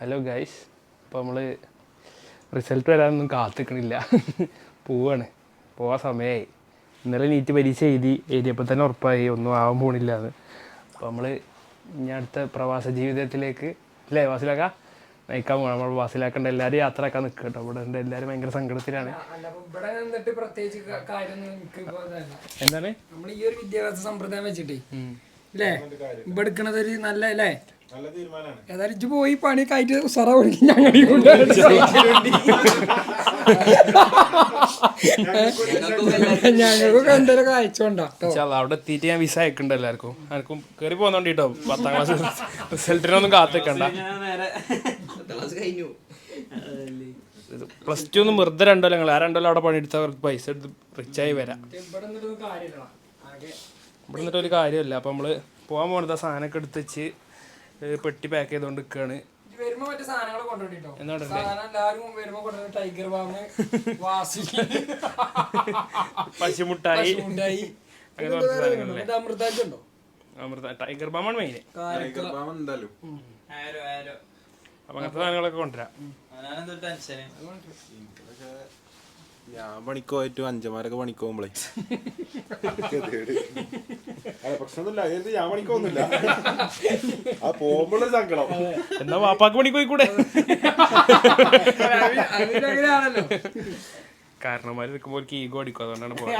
Hello guys അപ്പോൾ നമ്മൾ result വരാനൊന്നും കാത്തിക്കണില്ല. പോവാണ്. പോവാൻ സമയമായി ഇന്നലെ നീറ്റ് പരീക്ഷ എഴുതി. എഴുതിയപ്പോൾ തന്നെ ഉറപ്പായി. ഒന്നും ആവാൻ പോണില്ല എന്ന്. അപ്പോൾ നമ്മൾ ഇനി അടുത്ത പ്രവാസ ജീവിതത്തിലേക്ക് അല്ലേ വാസിലാക്ക? നയിക്കാൻ പോകണം നമ്മൾ വാസിലാക്കേണ്ട. എല്ലാവരും യാത്ര ആക്കാൻ നിൽക്കുക കേട്ടോ ഇവിടെ ഉണ്ട് എല്ലാവരും ഭയങ്കര സങ്കടത്തിലാണ്. എന്താണ്? നമ്മൾ ഈ ഒരു വിദ്യാഭ്യാസ സമ്പ്രദായം വെച്ചിട്ടേ. ഇവിടെ എടുക്കണത് ഒരു നല്ല അല്ലേ ഏതായാലും ഇജ്ജ് പോയി പണി കയറ്റി ഉസറ കൊടുക്കും. ഞങ്ങൾ ഞങ്ങൾക്ക് എന്തെങ്കിലും കാഴ്ചണ്ടോ ഇൻഷാല്ലാ, അവിടെ എത്തിയിട്ട് ഞാൻ വിസ അയക്കണ്ട എല്ലാവർക്കും. ആർക്കും കയറി പോകുന്നോണ്ട് കേട്ടോ പത്താം ക്ലാസ് റിസൾട്ടിനൊന്നും കാത്തിക്കണ്ട. പ്ലസ് ടു ഒന്നും വെറുതെ രണ്ടോ ഞങ്ങൾ ആ രണ്ടോ അവിടെ പണിയെടുത്താൽ അവർക്ക് പൈസ എടുത്ത് റിച്ചായി വരാം. ഇവിടെ നിന്നിട്ട് ഒരു കാര്യമില്ല. അപ്പം നമ്മൾ പോകാൻ പോകുന്നത് ആ സാധനമൊക്കെ എടുത്ത് വെച്ച് പെട്ടി പാക്ക് ചെയ്തുകൊണ്ട് നിൽക്കുകയാണ് ഇജ്ജ് വരുമ്പോ മറ്റേ സാധനങ്ങൾ കൊണ്ടുപോയിട്ടോ സാധാരണ എല്ലാവരും വരുമ്പോ കൊണ്ടുവരുന്ന ടൈഗർ ബാമ് വാസി. പശുമുട്ടായി. ഉണ്ടായി അങ്ങനെ കുറച്ച് സാധനങ്ങളല്ലേ അമൃതാജുണ്ടോ അമൃത ടൈഗർ ബാമാണ് മെയിൻ അപ്പം അങ്ങനത്തെ സാധനങ്ങളൊക്കെ കൊണ്ടുവരാം. ഞാൻ പണിക്ക് പോയിട്ട് അഞ്ചമാരൊക്കെ പണിക്ക് പോകുമ്പോളേ പ്രശ്നമൊന്നുമില്ല. അതായത് ഞാൻ പണിക്ക് പോകുന്നില്ല ആ പോകുമ്പോഴൊരു സങ്കടം. എന്നാ വാപ്പാക്ക് പണിക്ക് പോയിക്കൂടെ അതിലങ്ങനെയാണല്ലോ. കാരണന്മാർ നിൽക്കുമ്പോൾ ഒരു ഈഗോ അടിക്കും അതുകൊണ്ടാണ് പോകുന്നത്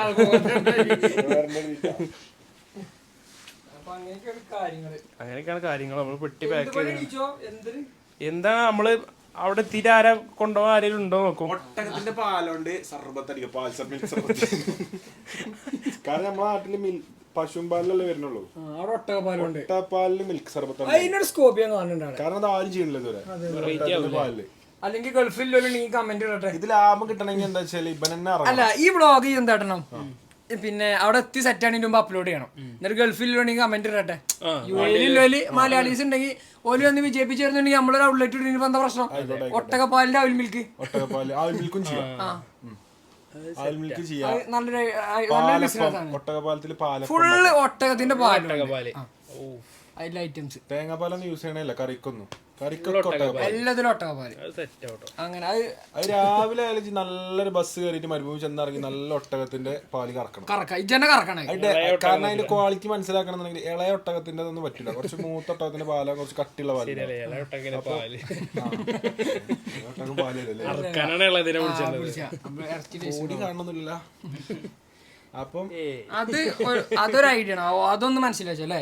അപ്പൊ അങ്ങനെയൊക്കെയാണ് കാര്യങ്ങൾ. അങ്ങനെയൊക്കെയാണ് കാര്യങ്ങൾ നമ്മൾ പെട്ടി പാക്ക് എന്ത് ചെയ്ത്? എന്തിന്? എന്താണ് നമ്മൾ അവിടെ എത്തിയിട്ട് കൊണ്ടോ കൊണ്ടുപോകാൻ ആരെങ്കിലും ഉണ്ടോ നോക്കും. ഒട്ടകത്തിന്റെ പാലുണ്ട്. സർബത്തടിക്കും പാൽ സർബത്ത്. കാരണം നമ്മളെ നാട്ടിൽ മിൽ പശുവും പാലിലല്ലേ വരുന്നുള്ളൂ. ആ, അവിടെ ഒട്ടകപ്പാലുണ്ട്. ഒട്ടപ്പാലിൽ മിൽക്ക് സർബത്താണ്. അതിനൊരു സ്കോപ്പ് ഞാൻ കാണുന്നുണ്ട് കാരണം അത് ആരും ചെയ്യണില്ല ഇതുവരെ. ഒട്ടകത്തിന്റെ പാലിൽ. അല്ലെങ്കിൽ ഗൾഫിൽ നീ കമന്റ് ഇടട്ടെ. ഇത് ലാഭം കിട്ടണമെങ്കിൽ എന്താ വെച്ചാൽ ഇവൻ തന്നെ ഇറങ്ങണം. അല്ല ഈ വ്ളോഗ് എന്താട്ടണം പിന്നെ അവിടെ എത്തി സെറ്റ് ആണെങ്കിൽ മുമ്പ് അപ്ലോഡ് ചെയ്യണം. എന്നിട്ട് ഗൾഫിൽ കമന്റ് ഇടട്ടെ. യു എയിലുള്ളവര് മലയാളീസ് ഉണ്ടെങ്കിൽ ഓൽ വന്ന് വിജയിപ്പിച്ചിരുന്നുണ്ടെങ്കിൽ നമ്മളൊരു ഔട്ട്ലെറ്റ് ഇടുന്നതിന് എന്താ പ്രശ്നം? ഒട്ടകപ്പാലിന്റെ അവൽ മിൽക്ക് നല്ലൊരു ബിസിനസ് ആണ്. ഫുള്ള് ഒട്ടകത്തിന്റെ പാലും. പാൽ അതിലെ ഐറ്റംസ് തേങ്ങാപ്പാലൊന്നും യൂസ് ചെയ്യണല്ല കറിക്കൊന്നും. എല്ലാത്തിലും ഒട്ടകപ്പാൽ അത് സെറ്റ് ആവട്ടോ അങ്ങനെ അത് അത് രാവിലെ ആയാലും നല്ലൊരു ബസ് കയറിയിട്ട് മരുഭൂമി ചെന്നിറങ്ങി നല്ല ഒട്ടകത്തിന്റെ പാൽ കറക്കണം. കറക്ക. ഇജന്നെ കറക്കണേ. കാരണം അതിന്റെ ക്വാളിറ്റി മനസ്സിലാക്കണമെന്നുണ്ടെങ്കിൽ ഇളയ ഒട്ടകത്തിന്റെ ഒന്നും പറ്റില്ല. കുറച്ച് മൂത്ത ഒട്ടകത്തിന്റെ പാല കുറച്ച് കട്ടിയുള്ള പാൽ പാൽ. ഒട്ടകം പാലല്ലേ അറക്കാനാണ് അപ്പം അത് അതൊരു ഐഡിയ ആണ്. അതൊന്നും മനസ്സിലാച്ചല്ലേ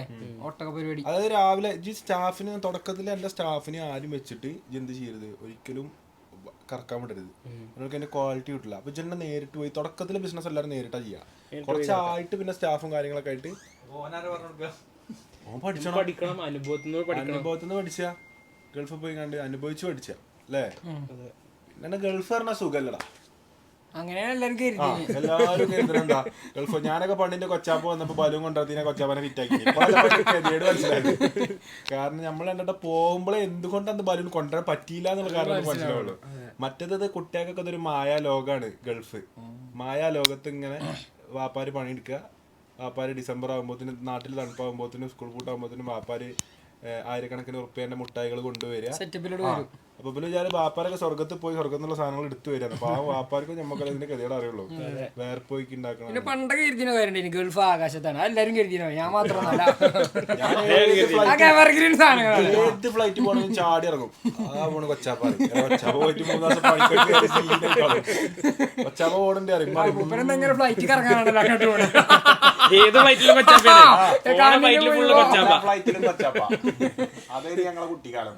ഒട്ടക പരിപാടി. അതായത് രാവിലെ ഈ സ്റ്റാഫിന് തുടക്കത്തിൽ എന്റെ സ്റ്റാഫിനെ ആരും വെച്ചിട്ട് എന്ത് ചെയ്യരുത്? ഒരിക്കലും കറക്കാൻ വിടരുത്. നിങ്ങൾക്ക് അതിന്റെ ക്വാളിറ്റി കിട്ടില്ല അപ്പൊ തന്നെ നേരിട്ട് പോയി തുടക്കത്തിൽ ബിസിനസ് എല്ലാവരും നേരിട്ടാ ചെയ്യാ. കുറച്ചായിട്ട് പിന്നെ സ്റ്റാഫും കാര്യങ്ങളൊക്കെ ആയിട്ട്. പഠിക്കണം അനുഭവത്തിൽ നിന്ന് പഠിച്ച. ഗൾഫിൽ പോയി കണ്ട് അനുഭവിച്ചു പഠിച്ച അല്ലേ? പിന്നെ ഗൾഫ് പറഞ്ഞ സുഖല്ലടാ. അങ്ങനെയാണ് എല്ലാവരും ആ, കരുതി എല്ലാവരും ഗൾഫ് ഞാനൊക്കെ പണ്ടിന്റെ കൊച്ചാപ്പ് വന്നപ്പോ ബലൂൺ കൊണ്ടുവരത്തിനെ കൊച്ചാപ്പനെ ഫിറ്റാക്കി മനസ്സിലായത്. കാരണം നമ്മൾ എന്നിട്ട് പോകുമ്പോഴേ എന്തുകൊണ്ടാണ് ബലൂൺ കൊണ്ടുവരാൻ പറ്റിയില്ല എന്നുള്ള കാരണം മനസ്സിലാവുള്ളൂ. മറ്റേത് കുട്ടികൾക്കൊക്കെ ഒരു മായാ ലോകാണ് ഗൾഫ്. മായാ ലോകത്ത് ഇങ്ങനെ വാപ്പാര് പണിയെടുക്കുക. വാപ്പാര് ഡിസംബർ ആകുമ്പോഴത്തേന് നാട്ടിൽ തണുപ്പാകുമ്പോഴത്തേനും സ്കൂൾ പൂട്ടാകുമ്പോഴത്തേനും വാപ്പാര് ഏഹ്, ആയിരക്കണക്കിന് ഉറുപ്പ്യന്റെ മുട്ടായികൾ കൊണ്ടുവരിക. സെറ്റപ്പിലോട് ആ. അപ്പൊ പിന്നെ ഞാൻ വാപ്പാരൊക്കെ സ്വർഗത്തിൽ പോയി സ്വർഗത്തിലുള്ള സാധനങ്ങൾ എടുത്തു വരാണ് അപ്പൊ ആ വാപ്പാർക്ക് നമുക്ക് അതിന്റെ കഥയുടെ അറിയുള്ളൂ. വേർപ്പോയിക്ക് ഉണ്ടാക്കണം പിന്നെ പണ്ടൊക്കെ കരുതിന എനിക്ക് ഗൾഫ് ആകാശത്താണ്. എല്ലാരും കരുതിനോ ഞാൻ മാത്രമല്ല ഞാൻ ഏത് ഫ്ലൈറ്റ് പോകണമെങ്കിലും ചാടി ഇറങ്ങും. ആ പോണ് കൊച്ചാപ്പാറി കൊച്ചാപ്പ പോയിട്ട് മൂന്ന് ദിവസം. കൊച്ചാപ്പ പോകണ്ടേ അറിയും എങ്ങനെ ഫ്ലൈറ്റ് ഇറങ്ങാനാണല്ലോ ഏത് കൊച്ചാപ്പ. ഫ്ലൈറ്റിലും കൊച്ചാപ്പ. അതായത് ഞങ്ങളെ കുട്ടിക്കാലം.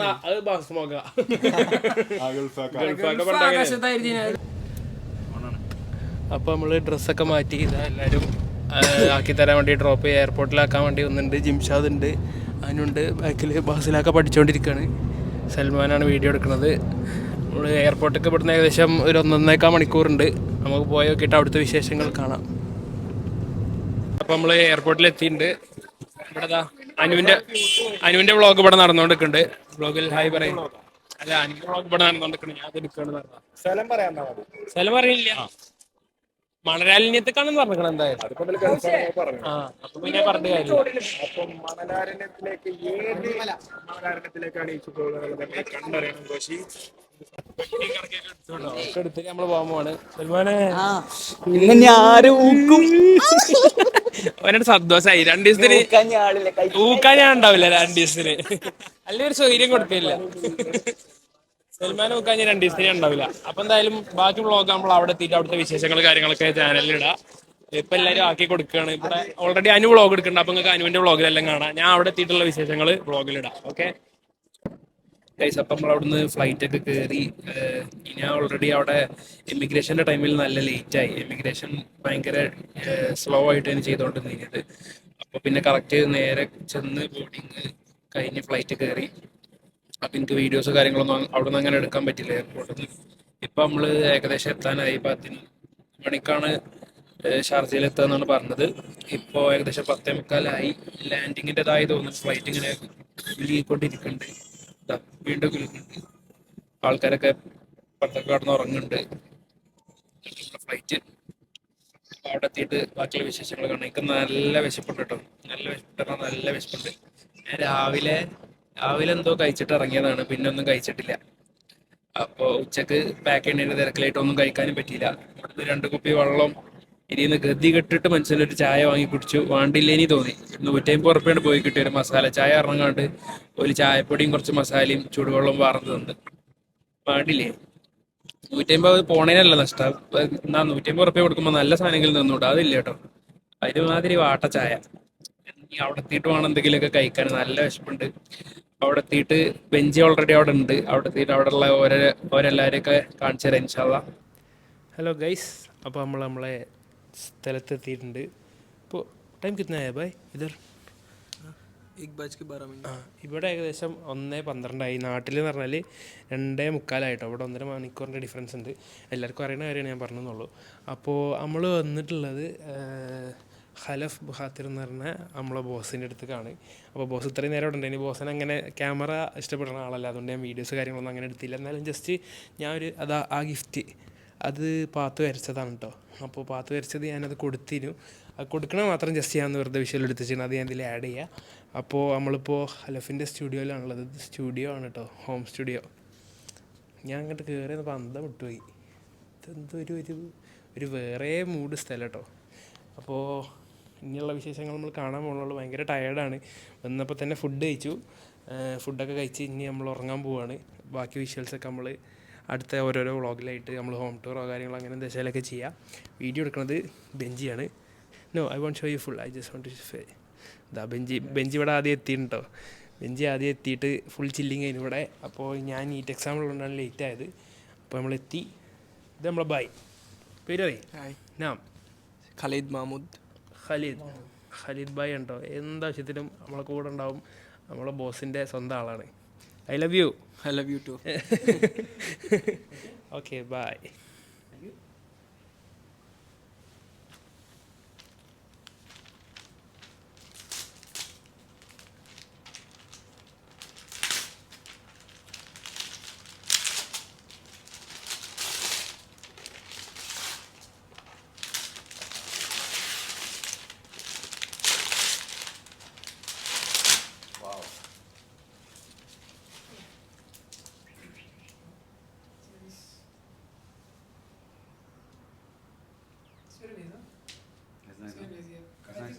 കാലഘട്ടം അത് ബസ് മോക ആ ഗൾഫാക്ക ഗൾഫ് ആകാശത്തായിരുന്നു അപ്പോൾ നമ്മൾ ഡ്രസ്സൊക്കെ മാറ്റി ഇതാ എല്ലാവരും ആക്കി തരാൻ വേണ്ടി ഡ്രോപ്പ് ചെയ്യുക എയർപോർട്ടിലാക്കാൻ വേണ്ടി ഒന്നുണ്ട് ജിംഷാദ് ഉണ്ട് അതിനുണ്ട്. ബാക്കിൽ ബസ്സിലൊക്കെ പഠിച്ചുകൊണ്ടിരിക്കുകയാണ് സൽമാനാണ് വീഡിയോ എടുക്കുന്നത്. നമ്മൾ എയർപോർട്ടൊക്കെ ഇവിടുന്ന് ഏകദേശം ഒരു ഒന്നൊന്നേക്കാൾ മണിക്കൂറുണ്ട്. നമുക്ക് പോയി നോക്കിയിട്ട് അവിടുത്തെ വിശേഷങ്ങൾ കാണാം. അപ്പോൾ നമ്മൾ എയർപോർട്ടിൽ എത്തിയിട്ടുണ്ട് ഇവിടെ അനുവിന്റെ ബ്ലോഗ് വ്ളോഗ് ഇവിടെ നടന്നുകൊണ്ടിരിക്കുന്നുണ്ട്. വ്ളോഗിൽ ഹായ് പറയും. അല്ല അനുവിന്റെ വ്ളോഗ് ഇവിടെ നടന്നുകൊണ്ടിരിക്കുന്നു ഞാൻ എടുക്കുകയാണ് സ്ഥലം പറയാൻ സ്ഥലം അറിയില്ല. മണരാലിന്യത്തേക്കാണെന്ന് പറഞ്ഞിരിക്കണം എന്തായാലും. ആ അപ്പൊ പിന്നെ പറഞ്ഞ കാര്യം. അപ്പം മണലാരണ്യത്തിലേക്ക് ഏത് മണലാരണ്യത്തിലേക്കാണ് ഈ കണ്ടറിയണം കോശി? എടുത്തിട്ട് നമ്മൾ പോകാൻ പോവാണ്. സൽമാനെ ഇന്ന് ഞാര് ഊക്കും. അവനോട് സന്തോഷായി. രണ്ടു ദിവസത്തിന് ഊക്കാൻ ഞാൻ ഉണ്ടാവില്ല രണ്ടു ദിവസത്തിന്. അല്ലെങ്കിൽ ഒരു സൗകര്യം കൊടുത്തില്ല. സൽമാൻ ഊക്കാൻ ഞാൻ രണ്ടു ദിവസത്തിന് ഉണ്ടാവില്ല. അപ്പൊ എന്തായാലും ബാക്കി വ്ളോഗ് നമ്മൾ അവിടെ എത്തിയിട്ട് അവിടുത്തെ വിശേഷങ്ങൾ കാര്യങ്ങളൊക്കെ ചാനലിൽ ഇടാം. ഇപ്പൊ എല്ലാരും ആക്കി കൊടുക്കുകയാണ്. ഇവിടെ ഓൾറെഡി അനു വ്ളോഗ് എടുക്കുന്നുണ്ട്. അപ്പൊ നിങ്ങൾക്ക് അനുവിന്റെ വ്ളോഗിലെല്ലാം കാണാം. ഞാൻ അവിടെ എത്തിയിട്ടുള്ള വിശേഷങ്ങൾ വ്ളോഗിലിടാം ഓക്കെ ഗൈസ് അപ്പം നമ്മൾ അവിടുന്ന് ഫ്ലൈറ്റ് ഒക്കെ കയറി ഞാൻ ഓൾറെഡി അവിടെ ഇമിഗ്രേഷന്റെ ടൈമിൽ നല്ല ലേറ്റ് ആയി. ഇമിഗ്രേഷൻ ഭയങ്കര സ്ലോ ആയിട്ട് ആയിട്ടാണ് ചെയ്തുകൊണ്ടിരുന്നത് അപ്പോൾ പിന്നെ കറക്റ്റ് നേരെ ചെന്ന് ബോർഡിങ് കഴിഞ്ഞ് ഫ്ലൈറ്റ് കയറി അപ്പൊ എനിക്ക് വീഡിയോസ് കാര്യങ്ങളൊന്നും അവിടെ നിന്ന് അങ്ങനെ എടുക്കാൻ പറ്റില്ല. എയർപോർട്ടിൽ നിന്ന് ഇപ്പൊ നമ്മൾ ഏകദേശം എത്താനായി. പത്തിന് മണിക്കാണ് ഷാർജയിൽ എത്തുകയെന്നാണ് പറഞ്ഞത്. ഇപ്പോൾ ഏകദേശം പത്തേ മുക്കാലായി. ലാൻഡിങ്ങിന്റെതായി തോന്നുന്നു. ഫ്ലൈറ്റ് ഇങ്ങനെ കുലുങ്ങിക്കൊണ്ടിരിക്കുന്നുണ്ട് ദാ വീണ്ടും കുലുങ്ങുന്നുണ്ട് ആൾക്കാരൊക്കെ പുറത്തൊക്കെ കടന്ന് ഉറങ്ങുന്നുണ്ട്. ഫ്ലൈറ്റ് അവിടെ എത്തിയിട്ട് ബാക്കിയുള്ള വിശേഷങ്ങൾ കാണാം. എനിക്ക് നല്ല വിശപ്പുണ്ട് കേട്ടോ. നല്ല വിശപ്പുണ്ട്. നല്ല വിശപ്പുണ്ട്. ഞാൻ രാവിലെ രാവിലെ എന്തോ കഴിച്ചിട്ട് ഇറങ്ങിയതാണ്. പിന്നെ ഒന്നും കഴിച്ചിട്ടില്ല. അപ്പോൾ ഉച്ചയ്ക്ക് പാക്ക് ചെയ്യുന്നതിന്റെ തിരക്കിലായിട്ട് ഒന്നും കഴിക്കാനും പറ്റിയില്ല. രണ്ട് കുപ്പി വെള്ളം ഇനിന്ന് ഗതി കെട്ടിട്ട് മനുഷ്യനൊരു ചായ വാങ്ങി കുടിച്ചു. വാണ്ടില്ലേനി തോന്നി. നൂറ്റമ്പത് ഉറുപ്പ്യാണ് പോയി കിട്ടിയ ഒരു മസാല. ചായ ഇറങ്ങാണ്ട് ഒരു ചായപ്പൊടിയും കുറച്ച് മസാലയും ചൂടുവെള്ളം വാർന്നതുണ്ട് വാണ്ടില്ലേ? നൂറ്റമ്പത് പോണേനല്ല നഷ്ടം. എന്നാ നൂറ്റമ്പത് ഉറുപ്പ്യ കൊടുക്കുമ്പോൾ നല്ല സാധനങ്ങളിൽ നിന്നുകൂടാ അതില്ല കേട്ടോ. അതിനുമാതിരി വാട്ട ചായ. അവിടെ എത്തിയിട്ട് വേണം എന്തെങ്കിലുമൊക്കെ കഴിക്കാൻ. നല്ല വിശപ്പുണ്ട്. അവിടെ എത്തിയിട്ട് ബെഞ്ച് ഓൾറെഡി അവിടെ ഉണ്ട്. അവിടെ എത്തിയിട്ട് അവിടെ ഉള്ള ഓരോ ഓരെല്ലാവരെയൊക്കെ കാണിച്ചു തരാം ഇൻഷാല്ല ഹലോ ഗൈസ് അപ്പോൾ നമ്മൾ നമ്മളെ സ്ഥലത്തെത്തിയിട്ടുണ്ട്. ഇപ്പോൾ ടൈം കിട്ടുന്നതായ ബായ് ഇതർ? ആ ഇവിടെ ഏകദേശം ഒന്ന് പന്ത്രണ്ടായി. നാട്ടിൽ എന്ന് പറഞ്ഞാൽ രണ്ടേ മുക്കാലായിട്ടോ. ഇവിടെ ഒന്നര മണിക്കൂറിന്റെ ഡിഫറൻസ് ഉണ്ട്. എല്ലാവർക്കും അറിയുന്ന കാര്യമാണ് ഞാൻ പറഞ്ഞതെന്നുള്ളൂ അപ്പോൾ നമ്മൾ വന്നിട്ടുള്ളത് ഖലഫ് ബഹാത്തിർ എന്ന് പറഞ്ഞ നമ്മളെ ബോസിന്റെ അടുത്തേക്കാണ്. അപ്പോൾ ബോസ് ഇത്രയും നേരം ഉണ്ട് ഇനി ബോസിന് അങ്ങനെ ക്യാമറ ഇഷ്ടപ്പെടുന്ന ആളല്ല. അതുകൊണ്ട് ഞാൻ വീഡിയോസ് കാര്യങ്ങളൊന്നും അങ്ങനെ എടുത്തില്ല. എന്നാലും ജസ്റ്റ് ഞാൻ ഒരു അതാ ആ ഗിഫ്റ്റ് അത് പാത്ത് വരച്ചതാണ് കേട്ടോ അപ്പോൾ പാത്ത് വരച്ചത് ഞാനത് കൊടുത്തിരുന്നു. അത് കൊടുക്കണ മാത്രം ജസ്റ്റ് ഞാൻ വെറുതെ വിഷ്വൽ എടുത്ത് അത് ഞാൻ ഇതിൽ ആഡ് ചെയ്യാം. അപ്പോൾ നമ്മളിപ്പോൾ അലഫിന്റെ സ്റ്റുഡിയോയിലാണുള്ളത് ഇത് സ്റ്റുഡിയോ ആണ് കേട്ടോ ഹോം സ്റ്റുഡിയോ ഞാൻ അങ്ങോട്ട് കയറി പന്തം വിട്ടുപോയി. ഇതെന്തോ ഒരു ഒരു ഒരു വേറെ മൂഡ് സ്ഥലം കേട്ടോ അപ്പോൾ ഇനിയുള്ള വിശേഷങ്ങൾ നമ്മൾ കാണാൻ പോകുന്നുള്ളൂ. ഭയങ്കര ടയേർഡാണ് വന്നപ്പോൾ തന്നെ ഫുഡ് കഴിച്ചു. ഫുഡൊക്കെ കഴിച്ച് ഇനി നമ്മൾ ഉറങ്ങാൻ പോവുകയാണ് ബാക്കി വിഷ്വൽസൊക്കെ നമ്മൾ അടുത്ത ഓരോരോ വ്ളോഗിലായിട്ട് നമ്മൾ ഹോം ടൂറോ കാര്യങ്ങളോ അങ്ങനെ എന്തെങ്കിലും ചെയ്യാം. വീഡിയോ എടുക്കുന്നത് ബെഞ്ചിയാണ്. No I won't show you full I just want to ഫേ ഇതാ ബെഞ്ചി ബെഞ്ചി ഇവിടെ ആദ്യം എത്തിയിട്ടുണ്ടോ ബെഞ്ചി ആദ്യം എത്തിയിട്ട് ഫുൾ ചില്ലിങ് ആയിരുന്നു ഇവിടെ. അപ്പോൾ ഞാൻ നീറ്റ് എക്സാം ഉള്ളതുകൊണ്ടാണ് ലേറ്റ് ആയത്. അപ്പോൾ നമ്മൾ എത്തി. ഇത് നമ്മളെ ബായ് പേരോ നാം. ഖലീദ് മാമൂദ്. ഖലീദ്. ഖലീദ് ബായ് ഉണ്ടോ? എന്താവശ്യത്തിനും നമ്മളെ കൂടെ ഉണ്ടാവും. നമ്മളെ ബോസിന്റെ സ്വന്തം ആളാണ്. I love you. I love you too. okay, bye.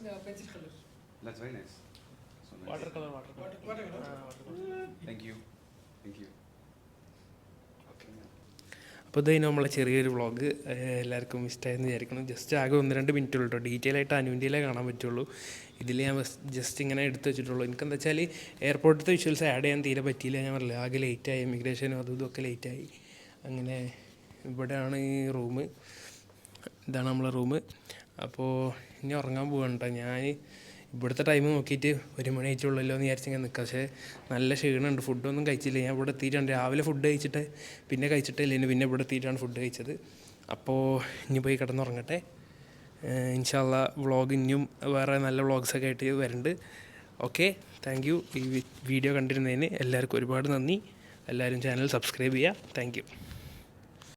That's very nice. So nice. Water colour water Thank you. Thank you. അപ്പോൾ ഇതായി നമ്മളെ ചെറിയൊരു വ്ളോഗ് എല്ലാവർക്കും ഇഷ്ടമായെന്ന് വിചാരിക്കണം ജസ്റ്റ് ആകെ ഒന്ന് രണ്ട് മിനിറ്റ് ഉള്ളൂ കേട്ടോ ഡീറ്റെയിൽ ആയിട്ട് അനുവിന്റെയിലേ കാണാൻ പറ്റുള്ളൂ. ഇതിൽ ഞാൻ ജസ്റ്റ് ഇങ്ങനെ എടുത്ത് വെച്ചിട്ടുള്ളൂ. എനിക്കെന്താ വെച്ചാൽ എയർപോർട്ടിലത്തെ വിഷ്വൽസ് ആഡ് ചെയ്യാൻ തീരെ പറ്റിയില്ല. ഞാൻ പറഞ്ഞില്ല ആകെ ലേറ്റായി ഇമിഗ്രേഷനും അതും ഇതൊക്കെ ലേറ്റായി അങ്ങനെ ഇവിടെയാണ് ഈ റൂം ഇതാണ് നമ്മളെ റൂം അപ്പോൾ ഇനി ഉറങ്ങാൻ പോവാണ് കേട്ടോ ഞാൻ ഇവിടുത്തെ ടൈം നോക്കിയിട്ട് ഒരു മണി ആയിട്ടുള്ളല്ലോ എന്ന് വിചാരിച്ചിങ്ങനെ നിൽക്കുക നിൽക്കാം പക്ഷേ നല്ല ക്ഷീണമുണ്ട് ഫുഡൊന്നും കഴിച്ചില്ല. ഞാൻ ഇവിടെ എത്തിയിട്ടുണ്ട് രാവിലെ ഫുഡ് കഴിച്ചിട്ട് പിന്നെ കഴിച്ചിട്ടില്ല. ഇനി പിന്നെ ഇവിടെ എത്തിയിട്ടാണ് ഫുഡ് കഴിച്ചത്. അപ്പോൾ ഇനി പോയി കിടന്നുറങ്ങട്ടെ. ഇൻഷാല്ല വ്ളോഗ് ഇനിയും വേറെ നല്ല വ്ളോഗ്സൊക്കെ ആയിട്ട് വരുന്നുണ്ട് ഓക്കെ താങ്ക് യു ഈ വീഡിയോ കണ്ടിരുന്നതിന് എല്ലാവർക്കും ഒരുപാട് നന്ദി. എല്ലാവരും ചാനൽ സബ്സ്ക്രൈബ് ചെയ്യുക താങ്ക്